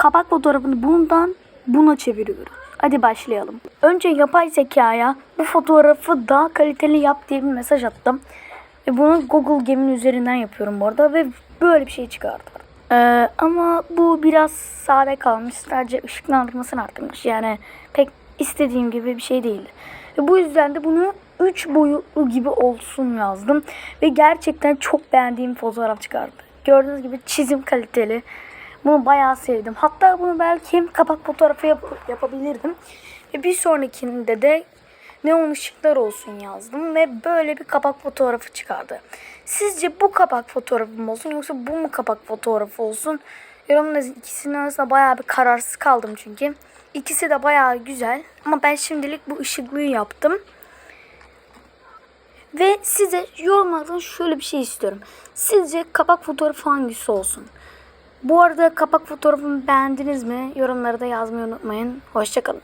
kapak fotoğrafını bundan buna çeviriyoruz. Hadi başlayalım. Önce yapay zekaya bu fotoğrafı daha kaliteli yap diye bir mesaj attım. Ve bunu Google Gem'in üzerinden yapıyorum bu arada ve böyle bir şey çıkardı. Ee, ama bu biraz sade kalmış. Sadece ışıklandırmasını arttırmış. Yani pek istediğim gibi bir şey değildi. Ve bu yüzden de bunu 3 boyutlu gibi olsun yazdım. Ve gerçekten çok beğendiğim fotoğraf çıkardı. Gördüğünüz gibi çizim kaliteli. Bunu bayağı sevdim. Hatta bunu belki kapak fotoğrafı yap- yapabilirdim. Ve bir sonrakinde de neon ışıklar olsun yazdım ve böyle bir kapak fotoğrafı çıkardı. Sizce bu kapak fotoğrafı olsun yoksa bu mu kapak fotoğrafı olsun? Yorumlarınız ikisinin arasında bayağı bir kararsız kaldım çünkü. İkisi de bayağı güzel ama ben şimdilik bu ışıklıyı yaptım. Ve size yorumlardan şöyle bir şey istiyorum. Sizce kapak fotoğrafı hangisi olsun? Bu arada kapak fotoğrafımı beğendiniz mi? Yorumlara da yazmayı unutmayın. Hoşçakalın.